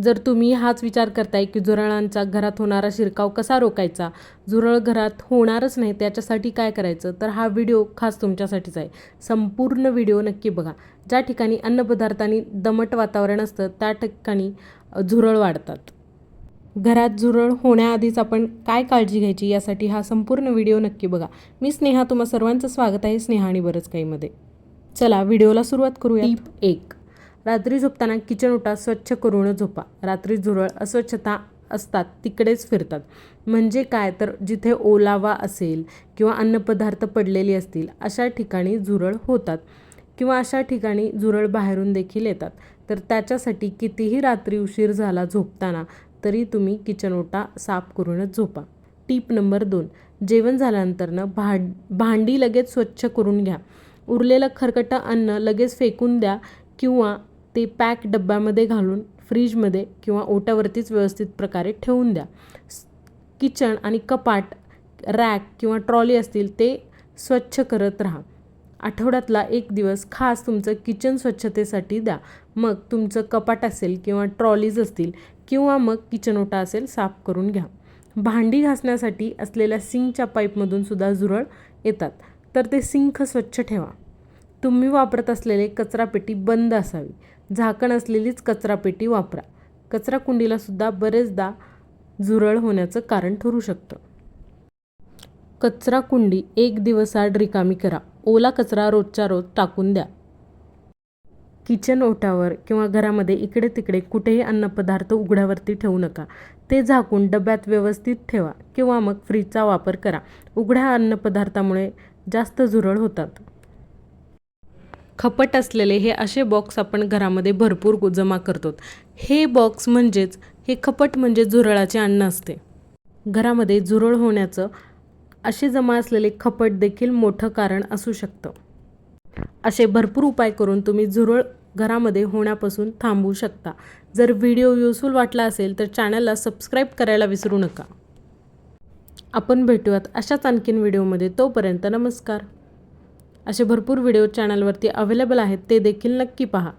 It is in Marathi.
जर तुम्ही हाच विचार करताय की झुरळांचा घरात होणारा शिरकाव कसा रोखायचा? झुरळ घरात होणारच नाही त्याच्यासाठी काय करायचं? तर हा व्हिडिओ खास तुमच्यासाठीच आहे. संपूर्ण व्हिडिओ नक्की बघा. ज्या ठिकाणी अन्नपदार्थांनी दमट वातावरण असतं त्या ठिकाणी झुरळ वाढतात. घरात झुरळ होण्याआधीच आपण काय काळजी घ्यायची यासाठी हा संपूर्ण व्हिडिओ नक्की बघा. मी स्नेहा तुम्हा सर्वांचं स्वागत आहे स्नेहा आणि बरंच काहीमध्ये चला व्हिडिओला सुरुवात करूया टीप एक. रात्री झोपताना किचन ओटा स्वच्छ करून झोपा. रात्री झुरळ अस्वच्छता असतात तिकडेच फिरतात. म्हणजे काय? तर जिथे ओलावा असेल किंवा अन्नपदार्थ पडलेले असतील अशा ठिकाणी झुरळ होतात किंवा अशा ठिकाणी झुरळ बाहेरून देखील येतात. तर त्याच्यासाठी कितीही रात्री उशीर झाला झोपताना तरी तुम्ही किचन ओटा साफ करूनच झोपा. टीप नंबर दोन जेवण झाल्यानंतरनं भांड भांडी लगेच स्वच्छ करून घ्या. उरलेलं खरकटं अन्न लगेच फेकून द्या किंवा ते पॅक डब्यामध्ये घालून फ्रीजमध्ये किंवा ओट्यावरतीच व्यवस्थित प्रकारे ठेवून द्या. किचन आणि कपाट रॅक किंवा ट्रॉली असतील ते स्वच्छ करत राहा. आठवड्यातला एक दिवस खास तुमचं किचन स्वच्छतेसाठी द्या. मग तुमचं कपाट असेल किंवा ट्रॉलीज असतील किंवा मग किचन ओटा असेल साफ करून घ्या. भांडी घासण्यासाठी असलेल्या सिंकच्या पाईपमधून सुद्धा झुरळ येतात. तर ते सिंक स्वच्छ ठेवा. तुम्ही वापरत असलेले कचरापेटी बंद असावी. झाकण असलेलीच कचरापेटी वापरा. कचरा कुंडीलासुद्धा बरेचदा झुरळ होण्याचं कारण ठरू शकतं. कचरा कुंडी एक दिवसाआड रिकामी करा. ओला कचरा रोजच्या रोज टाकून द्या. किचन ओटावर किंवा घरामध्ये इकडे तिकडे कुठेही अन्नपदार्थ उघड्यावरती ठेवू नका. ते झाकून डब्यात व्यवस्थित ठेवा किंवा मग फ्रीजचा वापर करा. उघड्या अन्नपदार्थामुळे जास्त झुरळ होतात. खपट असलेले हे असे बॉक्स आपण घरामध्ये भरपूर जमा करतो. हे बॉक्स म्हणजेच हे खपट म्हणजे झुरळाचे अन्न असते. घरामध्ये झुरळ होण्याचं असे जमा असलेले खपट देखील मोठं कारण असू शकतं. असे भरपूर उपाय करून तुम्ही झुरळ घरामध्ये होण्यापासून थांबवू शकता. जर व्हिडिओ युजफुल वाटला असेल तर चॅनलला सबस्क्राईब करायला विसरू नका. आपण भेटूयात अशाच आणखीन व्हिडिओमध्ये तोपर्यंत नमस्कार. असे भरपूर व्हिडिओ चॅनलवरती अवेलेबल आहेत ते देखील नक्की पहा.